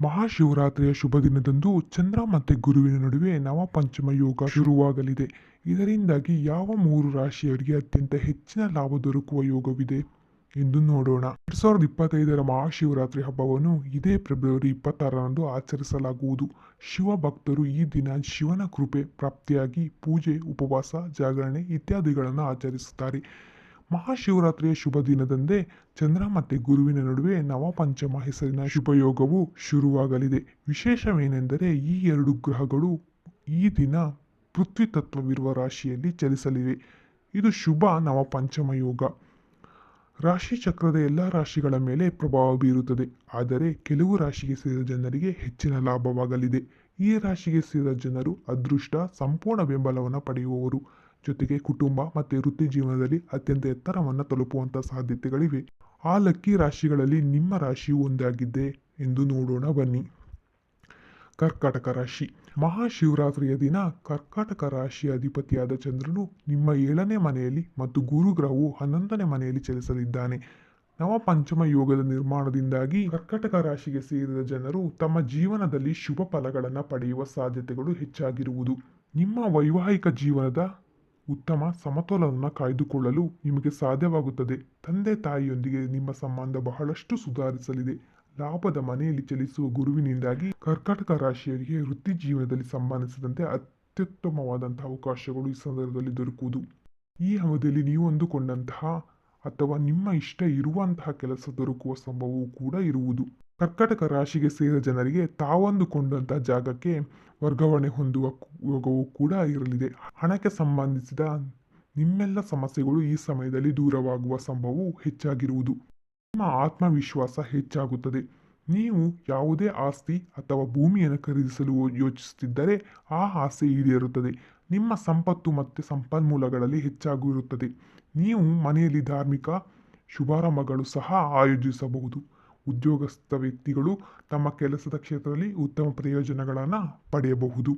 ಮಹಾಶಿವರಾತ್ರಿಯ ಶುಭ ದಿನದಂದು ಚಂದ್ರ ಮತ್ತು ಗುರುವಿನ ನಡುವೆ ನವಪಂಚಮ ಯೋಗ ಶುರುವಾಗಲಿದೆ. ಇದರಿಂದಾಗಿ ಯಾವ ಮೂರು ರಾಶಿಯವರಿಗೆ ಅತ್ಯಂತ ಹೆಚ್ಚಿನ ಲಾಭ ದೊರಕುವ ಯೋಗವಿದೆ ಎಂದು ನೋಡೋಣ. ಎರಡ್ ಸಾವಿರದ ಇಪ್ಪತ್ತೈದರ ಮಹಾಶಿವರಾತ್ರಿ ಹಬ್ಬವನ್ನು ಇದೇ ಫೆಬ್ರವರಿ ಇಪ್ಪತ್ತಾರರಂದು ಆಚರಿಸಲಾಗುವುದು. ಶಿವ ಭಕ್ತರು ಈ ದಿನ ಶಿವನ ಕೃಪೆ, ಪ್ರಾಪ್ತಿಯಾಗಿ ಪೂಜೆ, ಉಪವಾಸ, ಜಾಗರಣೆ ಇತ್ಯಾದಿಗಳನ್ನು ಆಚರಿಸುತ್ತಾರೆ. ಮಹಾಶಿವರಾತ್ರಿಯ ಶುಭ ದಿನದಂದೇ ಚಂದ್ರ ಮತ್ತು ಗುರುವಿನ ನಡುವೆ ನವಪಂಚಮ ಹೆಸರಿನ ಶುಭಯೋಗವು ಶುರುವಾಗಲಿದೆ. ವಿಶೇಷವೇನೆಂದರೆ ಈ ಎರಡು ಗ್ರಹಗಳು ಈ ದಿನ ಪೃಥ್ವಿ ತತ್ವವಿರುವ ರಾಶಿಯಲ್ಲಿ ಚಲಿಸಲಿವೆ. ಇದು ಶುಭ ನವಪಂಚಮ ಯೋಗ. ರಾಶಿ ಚಕ್ರದ ಎಲ್ಲ ರಾಶಿಗಳ ಮೇಲೆ ಪ್ರಭಾವ ಬೀರುತ್ತದೆ. ಆದರೆ ಕೆಲವು ರಾಶಿಗೆ ಸೇರಿದ ಜನರಿಗೆ ಹೆಚ್ಚಿನ ಲಾಭವಾಗಲಿದೆ. ಈ ರಾಶಿಗೆ ಸೇರಿದ ಜನರು ಅದೃಷ್ಟ, ಸಂಪೂರ್ಣ ಬೆಂಬಲವನ್ನು ಪಡೆಯುವವರು. ಜೊತೆಗೆ ಕುಟುಂಬ ಮತ್ತು ವೃತ್ತಿ ಜೀವನದಲ್ಲಿ ಅತ್ಯಂತ ಎತ್ತರವನ್ನು ತಲುಪುವಂಥ ಸಾಧ್ಯತೆಗಳಿವೆ. ಆ ಲಕ್ಕಿ ರಾಶಿಗಳಲ್ಲಿ ನಿಮ್ಮ ರಾಶಿಯು ಒಂದಾಗಿದೆ ಎಂದು ನೋಡೋಣ ಬನ್ನಿ. ಕರ್ಕಾಟಕ ರಾಶಿ. ಮಹಾಶಿವರಾತ್ರಿಯ ದಿನ ಕರ್ಕಾಟಕ ರಾಶಿಯ ಅಧಿಪತಿಯಾದ ಚಂದ್ರನು ನಿಮ್ಮ ಏಳನೇ ಮನೆಯಲ್ಲಿ ಮತ್ತು ಗುರುಗ್ರಹವು ಹನ್ನೊಂದನೇ ಮನೆಯಲ್ಲಿ ಚಲಿಸಲಿದ್ದಾನೆ. ನವಪಂಚಮ ಯೋಗದ ನಿರ್ಮಾಣದಿಂದಾಗಿ ಕರ್ಕಾಟಕ ರಾಶಿಗೆ ಸೇರಿದ ಜನರು ತಮ್ಮ ಜೀವನದಲ್ಲಿ ಶುಭ ಫಲಗಳನ್ನು ಪಡೆಯುವ ಸಾಧ್ಯತೆಗಳು ಹೆಚ್ಚಾಗಿರುವುದು. ನಿಮ್ಮ ವೈವಾಹಿಕ ಜೀವನದ ಉತ್ತಮ ಸಮತೋಲನವನ್ನು ಕಾಯ್ದುಕೊಳ್ಳಲು ನಿಮಗೆ ಸಾಧ್ಯವಾಗುತ್ತದೆ. ತಂದೆ ತಾಯಿಯೊಂದಿಗೆ ನಿಮ್ಮ ಸಂಬಂಧ ಬಹಳಷ್ಟು ಸುಧಾರಿಸಲಿದೆ. ಲಾಭದ ಮನೆಯಲ್ಲಿ ಚಲಿಸುವ ಗುರುವಿನಿಂದಾಗಿ ಕರ್ಕಾಟಕ ರಾಶಿಯರಿಗೆ ವೃತ್ತಿ ಜೀವನದಲ್ಲಿ ಸಂಬಂಧಿಸಿದಂತೆ ಅತ್ಯುತ್ತಮವಾದಂತಹ ಅವಕಾಶಗಳು ಈ ಸಂದರ್ಭದಲ್ಲಿ ದೊರಕುವುದು. ಈ ಅವಧಿಯಲ್ಲಿ ನೀವು ಅಂದುಕೊಂಡಂತಹ ಅಥವಾ ನಿಮ್ಮ ಇಷ್ಟ ಇರುವಂತಹ ಕೆಲಸ ದೊರಕುವ ಸಂಭವವೂ ಕೂಡ ಇರುವುದು. ಕರ್ಕಾಟಕ ರಾಶಿಗೆ ಸೇರಿದ ಜನರಿಗೆ ತಾವಂದುಕೊಂಡಂಥ ಜಾಗಕ್ಕೆ ವರ್ಗಾವಣೆ ಹೊಂದುವ ಯೋಗವೂ ಕೂಡ ಇರಲಿದೆ. ಹಣಕ್ಕೆ ಸಂಬಂಧಿಸಿದ ನಿಮ್ಮೆಲ್ಲ ಸಮಸ್ಯೆಗಳು ಈ ಸಮಯದಲ್ಲಿ ದೂರವಾಗುವ ಸಂಭವವು ಹೆಚ್ಚಾಗಿರುವುದು. ನಿಮ್ಮ ಆತ್ಮವಿಶ್ವಾಸ ಹೆಚ್ಚಾಗುತ್ತದೆ. ನೀವು ಯಾವುದೇ ಆಸ್ತಿ ಅಥವಾ ಭೂಮಿಯನ್ನು ಖರೀದಿಸಲು ಯೋಚಿಸುತ್ತಿದ್ದರೆ ಆ ಆಸೆ ಈಡೇರುತ್ತದೆ. ನಿಮ್ಮ ಸಂಪತ್ತು ಮತ್ತು ಸಂಪನ್ಮೂಲಗಳಲ್ಲಿ ಹೆಚ್ಚಾಗಿರುತ್ತದೆ. ನೀವು ಮನೆಯಲ್ಲಿ ಧಾರ್ಮಿಕ ಶುಭಾರಂಭಗಳು ಸಹ ಆಯೋಜಿಸಬಹುದು. ಉದ್ಯೋಗಸ್ಥ ವ್ಯಕ್ತಿಗಳು ತಮ್ಮ ಕೆಲಸದ ಕ್ಷೇತ್ರದಲ್ಲಿ ಉತ್ತಮ ಪ್ರಯೋಜನಗಳನ್ನು ಪಡೆಯಬಹುದು.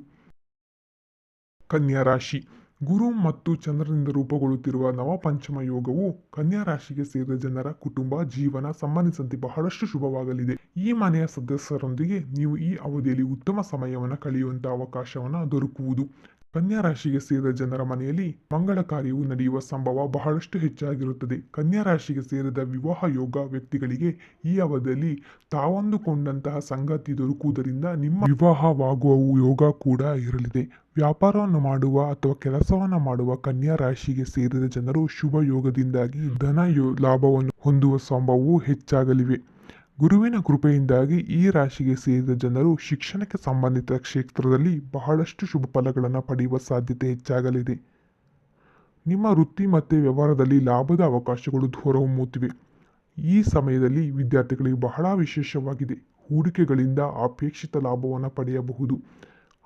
ಕನ್ಯಾ ರಾಶಿ. ಗುರು ಮತ್ತು ಚಂದ್ರನಿಂದ ರೂಪುಗೊಳ್ಳುತ್ತಿರುವ ನವಪಂಚಮ ಯೋಗವು ಕನ್ಯಾ ರಾಶಿಗೆ ಸೇರಿದ ಜನರ ಕುಟುಂಬ, ಜೀವನ ಸಂಬಂಧಿಸಿದಂತೆ ಬಹಳಷ್ಟು ಶುಭವಾಗಲಿದೆ. ಈ ಮನೆಯ ಸದಸ್ಯರೊಂದಿಗೆ ನೀವು ಈ ಅವಧಿಯಲ್ಲಿ ಉತ್ತಮ ಸಮಯವನ್ನು ಕಳೆಯುವಂತಹ ಅವಕಾಶವನ್ನು ದೊರಕುವುದು. ಕನ್ಯಾ ರಾಶಿಗೆ ಸೇರಿದ ಜನರ ಮನೆಯಲ್ಲಿ ಮಂಗಳ ಕಾರ್ಯವು ನಡೆಯುವ ಸಂಭವ ಬಹಳಷ್ಟು ಹೆಚ್ಚಾಗಿರುತ್ತದೆ. ಕನ್ಯಾ ರಾಶಿಗೆ ಸೇರಿದ ವಿವಾಹ ಯೋಗ ವ್ಯಕ್ತಿಗಳಿಗೆ ಈ ಅವಧಿಯಲ್ಲಿ ತಾವಂದುಕೊಂಡಂತಹ ಸಂಗತಿ ದೊರಕುವುದರಿಂದ ನಿಮ್ಮ ವಿವಾಹವಾಗುವ ಯೋಗ ಕೂಡ ಇರಲಿದೆ. ವ್ಯಾಪಾರವನ್ನು ಮಾಡುವ ಅಥವಾ ಕೆಲಸವನ್ನು ಮಾಡುವ ಕನ್ಯಾ ರಾಶಿಗೆ ಸೇರಿದ ಜನರು ಶುಭ ಯೋಗದಿಂದಾಗಿ ಧನ ಲಾಭವನ್ನು ಹೊಂದುವ ಸಂಭವವು ಹೆಚ್ಚಾಗಲಿವೆ. ಗುರುವಿನ ಕೃಪೆಯಿಂದಾಗಿ ಈ ರಾಶಿಗೆ ಸೇರಿದ ಜನರು ಶಿಕ್ಷಣಕ್ಕೆ ಸಂಬಂಧಿತ ಕ್ಷೇತ್ರದಲ್ಲಿ ಬಹಳಷ್ಟು ಶುಭ ಫಲಗಳನ್ನು ಪಡೆಯುವ ಸಾಧ್ಯತೆ ಹೆಚ್ಚಾಗಲಿದೆ. ನಿಮ್ಮ ವೃತ್ತಿ ಮತ್ತು ವ್ಯವಹಾರದಲ್ಲಿ ಲಾಭದ ಅವಕಾಶಗಳು ಹೊರಹೊಮ್ಮುತ್ತಿವೆ ಈ ಸಮಯದಲ್ಲಿ ವಿದ್ಯಾರ್ಥಿಗಳಿಗೆ ಬಹಳ ವಿಶೇಷವಾಗಿದೆ. ಹೂಡಿಕೆಗಳಿಂದ ಅಪೇಕ್ಷಿತ ಲಾಭವನ್ನು ಪಡೆಯಬಹುದು.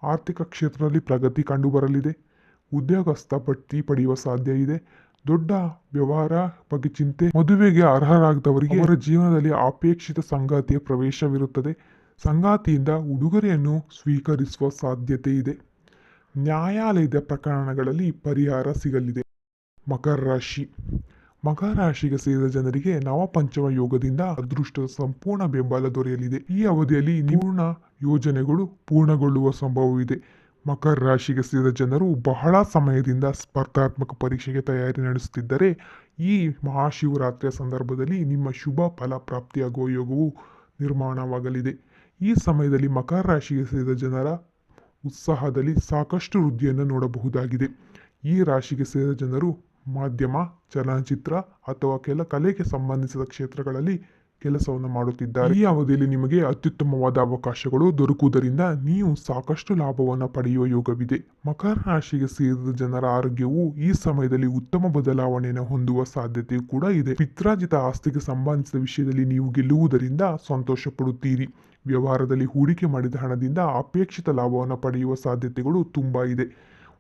ಆರ್ಥಿಕ ಕ್ಷೇತ್ರದಲ್ಲಿ ಪ್ರಗತಿ ಕಂಡುಬರಲಿದೆ. ಉದ್ಯೋಗಸ್ಥ ಬಡ್ತಿ ಪಡೆಯುವ ಸಾಧ್ಯ ಇದೆ. ದೊಡ್ಡ ವ್ಯವಹಾರ ಬಗ್ಗೆ ಚಿಂತೆ ಮದುವೆಗೆ ಅರ್ಹರಾಗದವರಿಗೆ ಅವರ ಜೀವನದಲ್ಲಿ ಅಪೇಕ್ಷಿತ ಸಂಗಾತಿಯ ಪ್ರವೇಶವಿರುತ್ತದೆ. ಸಂಗಾತಿಯಿಂದ ಉಡುಗೊರೆಯನ್ನು ಸ್ವೀಕರಿಸುವ ಸಾಧ್ಯತೆ ಇದೆ. ನ್ಯಾಯಾಲಯದ ಪ್ರಕರಣಗಳಲ್ಲಿ ಪರಿಹಾರ ಸಿಗಲಿದೆ. ಮಕರ ರಾಶಿ. ಮಕರ ರಾಶಿಗೆ ಸೇರಿದ ಜನರಿಗೆ ನವಪಂಚಮ ಯೋಗದಿಂದ ಅದೃಷ್ಟದ ಸಂಪೂರ್ಣ ಬೆಂಬಲ ದೊರೆಯಲಿದೆ. ಈ ಅವಧಿಯಲ್ಲಿ ಪೂರ್ಣ ಯೋಜನೆಗಳು ಪೂರ್ಣಗೊಳ್ಳುವ ಸಂಭವವಿದೆ. ಮಕರ ರಾಶಿಗೆ ಸೇರಿದ ಜನರು ಬಹಳ ಸಮಯದಿಂದ ಸ್ಪರ್ಧಾತ್ಮಕ ಪರೀಕ್ಷೆಗೆ ತಯಾರಿ ನಡೆಸುತ್ತಿದ್ದರೆ, ಈ ಮಹಾಶಿವರಾತ್ರಿಯ ಸಂದರ್ಭದಲ್ಲಿ ನಿಮ್ಮ ಶುಭ ಫಲ ಪ್ರಾಪ್ತಿಯಾಗುವ ಯೋಗವು ನಿರ್ಮಾಣವಾಗಲಿದೆ. ಈ ಸಮಯದಲ್ಲಿ ಮಕರ ರಾಶಿಗೆ ಸೇರಿದ ಜನರ ಉತ್ಸಾಹದಲ್ಲಿ ಸಾಕಷ್ಟು ವೃದ್ಧಿಯನ್ನು ನೋಡಬಹುದಾಗಿದೆ. ಈ ರಾಶಿಗೆ ಸೇರಿದ ಜನರು ಮಾಧ್ಯಮ, ಚಲನಚಿತ್ರ ಅಥವಾ ಕೆಲ ಕಲೆಗೆ ಸಂಬಂಧಿಸಿದ ಕ್ಷೇತ್ರಗಳಲ್ಲಿ ಕೆಲಸವನ್ನು ಮಾಡುತ್ತಿದ್ದಾರೆ. ಈ ಅವಧಿಯಲ್ಲಿ ನಿಮಗೆ ಅತ್ಯುತ್ತಮವಾದ ಅವಕಾಶಗಳು ದೊರಕುವುದರಿಂದ ನೀವು ಸಾಕಷ್ಟು ಲಾಭವನ್ನು ಪಡೆಯುವ ಯೋಗವಿದೆ. ಮಕರ ರಾಶಿಗೆ ಸೇರಿದ ಜನರ ಆರೋಗ್ಯವು ಈ ಸಮಯದಲ್ಲಿ ಉತ್ತಮ ಬದಲಾವಣೆಯನ್ನು ಹೊಂದುವ ಸಾಧ್ಯತೆ ಕೂಡ ಇದೆ. ಪಿತ್ರಾಜಿತ ಆಸ್ತಿಗೆ ಸಂಬಂಧಿಸಿದ ವಿಷಯದಲ್ಲಿ ನೀವು ಗೆಲ್ಲುವುದರಿಂದ ಸಂತೋಷ ಪಡುತ್ತೀರಿ ವ್ಯವಹಾರದಲ್ಲಿ ಹೂಡಿಕೆ ಮಾಡಿದ ಹಣದಿಂದ ಅಪೇಕ್ಷಿತ ಲಾಭವನ್ನು ಪಡೆಯುವ ಸಾಧ್ಯತೆಗಳು ತುಂಬಾ ಇದೆ.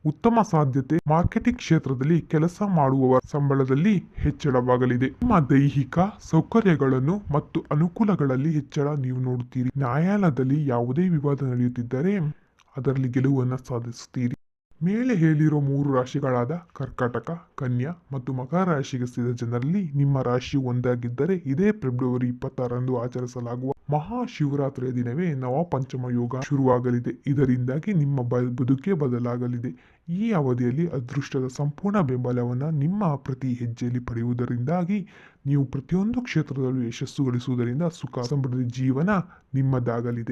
ಉತ್ತಮ ಸಾಧ್ಯತೆ ಮಾರ್ಕೆಟಿಂಗ್ ಕ್ಷೇತ್ರದಲ್ಲಿ ಕೆಲಸ ಮಾಡುವವರ ಸಂಬಳದಲ್ಲಿ ಹೆಚ್ಚಳವಾಗಲಿದೆ. ನಿಮ್ಮ ದೈಹಿಕ ಸೌಕರ್ಯಗಳನ್ನು ಮತ್ತು ಅನುಕೂಲಗಳಲ್ಲಿ ಹೆಚ್ಚಳ ನೀವು ನೋಡುತ್ತೀರಿ. ನ್ಯಾಯಾಲಯದಲ್ಲಿ ಯಾವುದೇ ವಿವಾದ ನಡೆಯುತ್ತಿದ್ದರೆ ಅದರಲ್ಲಿ ಗೆಲುವನ್ನು ಸಾಧಿಸುತ್ತೀರಿ. ಮೇಲೆ ಹೇಳಿರೋ ಮೂರು ರಾಶಿಗಳಾದ ಕರ್ಕಾಟಕ, ಕನ್ಯಾ ಮತ್ತು ಮಕರ ರಾಶಿಗೆ ಸೇರಿದ ಜನರಲ್ಲಿ ನಿಮ್ಮ ರಾಶಿ ಒಂದಾಗಿದ್ದರೆ ಇದೇ ಫೆಬ್ರವರಿ ಇಪ್ಪತ್ತಾರರಂದು ಆಚರಿಸಲಾಗುವ ಮಹಾಶಿವರಾತ್ರಿಯ ದಿನವೇ ನವಪಂಚಮ ಯೋಗ ಶುರುವಾಗಲಿದೆ. ಇದರಿಂದಾಗಿ ನಿಮ್ಮ ಬದುಕೇ ಬದಲಾಗಲಿದೆ. ಈ ಅವಧಿಯಲ್ಲಿ ಅದೃಷ್ಟದ ಸಂಪೂರ್ಣ ಬೆಂಬಲವನ್ನು ನಿಮ್ಮ ಪ್ರತಿ ಹೆಜ್ಜೆಯಲ್ಲಿ ಪಡೆಯುವುದರಿಂದಾಗಿ ನೀವು ಪ್ರತಿಯೊಂದು ಕ್ಷೇತ್ರದಲ್ಲೂ ಯಶಸ್ಸು ಗಳಿಸುವುದರಿಂದ ಸುಖ ಸಮೃದ್ಧಿ ಜೀವನ ನಿಮ್ಮದಾಗಲಿದೆ.